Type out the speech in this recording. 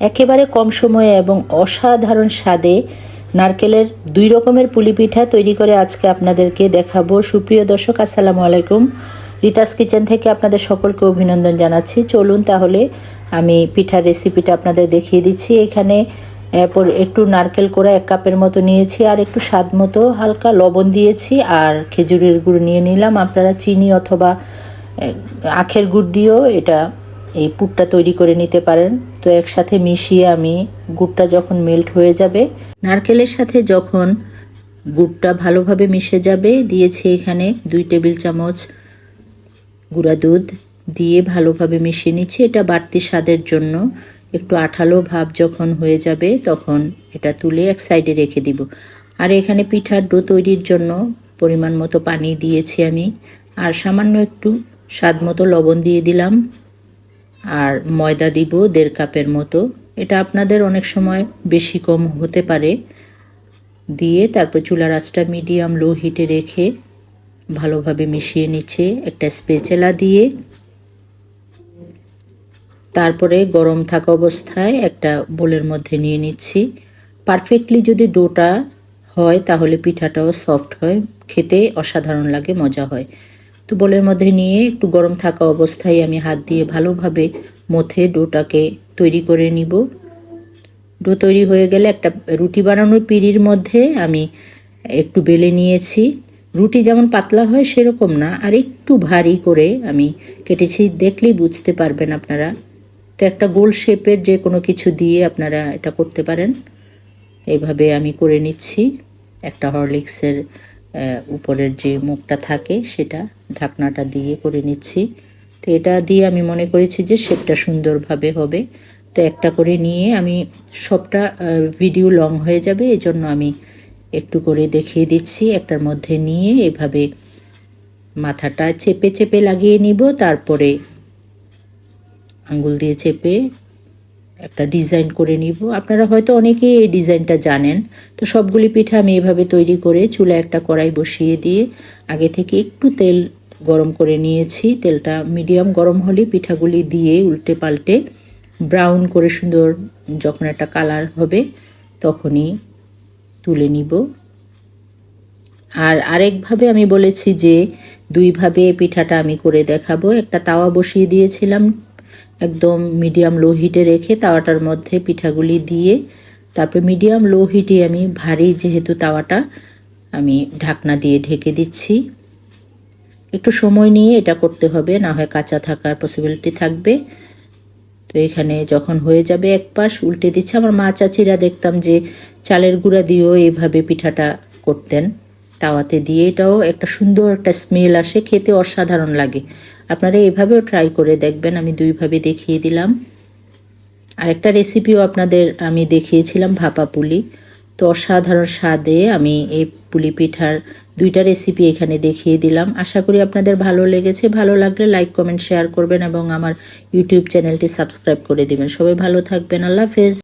একেবারে কম সময়ে এবং অসাধারণ স্বাদে নারকেলের দুই রকমের পুলি পিঠা তৈরি করে আজকে আপনাদেরকে দেখাবো। সুপ্রিয় দর্শক, আসসালামু আলাইকুম। রিতাস কিচেন থেকে আপনাদের সকলকে অভিনন্দন জানাচ্ছি। চলুন তাহলে আমি পিঠার রেসিপিটা আপনাদের দেখিয়ে দিচ্ছি। এখানে এরপর একটু নারকেল কোড়া এক কাপের মতো নিয়েছি আর একটু স্বাদ মতো হালকা লবণ দিয়েছি আর খেজুরের গুড় নিয়ে নিলাম। আপনারা চিনি অথবা আখের গুড় দিয়েও এটা এই পুরটা তৈরি করে নিতে পারেন। তো একসাথে মিশিয়ে আমি গুড়টা যখন মেল্ট হয়ে যাবে, নারকেলের সাথে যখন গুড়টা ভালোভাবে মিশে যাবে, দিয়েছি এখানে দুই টেবিল চামচ গুঁড়া দুধ দিয়ে ভালোভাবে মিশিয়ে নিচ্ছি। এটা বাড়তি স্বাদের জন্য। একটু আঠালো ভাব যখন হয়ে যাবে, তখন এটা তুলে এক সাইডে রেখে দিব। আর এখানে পিঠার ডো তৈরির জন্য পরিমাণ মতো পানি দিয়েছি আমি। আর সামান্য একটু স্বাদ মতো লবণ দিয়ে দিলাম। আর ময়দা দিব দেড় কাপের মতো। এটা আপনাদের অনেক সময় বেশি কম হতে পারে। দিয়ে তারপর চুলার আঁচটা মিডিয়াম লো হিটে রেখে ভালোভাবে মিশিয়ে নিচ্ছে একটা স্পেচেলা দিয়ে। তারপরে গরম থাকা অবস্থায় একটা বোলের মধ্যে নিয়ে নিচ্ছি। পারফেক্টলি যদি ডোটা হয় তাহলে পিঠাটাও সফট হয়, খেতে অসাধারণ লাগে, মজা হয়। তো বোলের মধ্যে নিয়ে একটু গরম থাকা অবস্থায় আমি হাত দিয়ে ভালোভাবে মথে ডোটাকে তৈরি করে নিব। ডো তৈরি হয়ে গেলে একটা রুটি বানানোর পিঁড়ির মধ্যে আমি একটু বেলে নিয়েছি। রুটি যেমন পাতলা হয় সেরকম না, আর একটু ভারী করে আমি কেটেছি। দেখলেই বুঝতে পারবেন আপনারা। তো একটা গোল শেপের যে কোনো কিছু দিয়ে আপনারা এটা করতে পারেন। এইভাবে আমি করে নিচ্ছি। একটা হরলিক্সের উপরের যে মুখটা থাকে সেটা ঢাকনাটা দিয়ে করে নিচ্ছি। তো এটা দিয়ে আমি মনে করেছি যে শেপটা সুন্দরভাবে হবে। তো একটা করে নিয়ে আমি সবটা ভিডিও লং হয়ে যাবে এই জন্য আমি একটু করে দেখিয়ে দিচ্ছি। একটার মধ্যে নিয়ে এভাবে মাথাটা চেপে চেপে লাগিয়ে নিব। তারপরে আঙ্গুল দিয়ে চেপে একটা ডিজাইন করে নিব। আপনারা হয়তো অনেকেই এই ডিজাইনটা জানেন। তো সবগুলি পিঠা আমি এভাবে তৈরি করে চুলা একটা কড়াই বসিয়ে দিয়ে আগে থেকে একটু তেল গরম করে নিয়েছি। তেলটা মিডিয়াম গরম হলে পিঠাগুলি দিয়ে উল্টে পাল্টে ব্রাউন করে সুন্দর যখন একটা কালার হবে তখনই তুলে নিব। আর আরেকভাবে আমি বলেছি যে দুইভাবে পিঠাটা আমি করে দেখাবো। একটা তাওয়া বসিয়ে দিয়েছিলাম একদম মিডিয়াম লো হিটে রেখে তাওয়াটার মধ্যে পিঠাগুলি দিয়ে, তারপর মিডিয়াম লো হিটে আমি ভারী যেহেতু তাওয়াটা আমি ঢাকনা দিয়ে ঢেকে দিচ্ছি। একটু সময় নিয়ে এটা করতে হবে, না হয় কাঁচা থাকার পসিবিলিটি থাকবে। তো এখানে যখন হয়ে যাবে এক পাশ, উল্টে দিচ্ছে। আমার মা চাচিরা দেখতাম যে চালের গুঁড়া দিয়েও এইভাবে পিঠাটা করতেন। তাওয়াতে দিয়ে এটাও একটা সুন্দর একটা স্মেল আসে, খেতে অসাধারণ লাগে। আপনারা এভাবেও ট্রাই করে দেখবেন, আমি দুইভাবে দেখিয়ে দিলাম। আরেকটা রেসিপিও আপনাদের আমি দেখিয়েছিলাম, ভাপা পুলি। তো অসাধারণ স্বাদে আমি এই পুলি পিঠার দুইটা রেসিপি এখানে দেখিয়ে দিলাম। আশা করি আপনাদের ভালো লেগেছে। ভালো লাগলে লাইক কমেন্ট শেয়ার করবেন এবং আমার ইউটিউব চ্যানেলটি সাবস্ক্রাইব করে দিবেন। সবাই ভালো থাকবেন। আল্লাহ হাফেজ।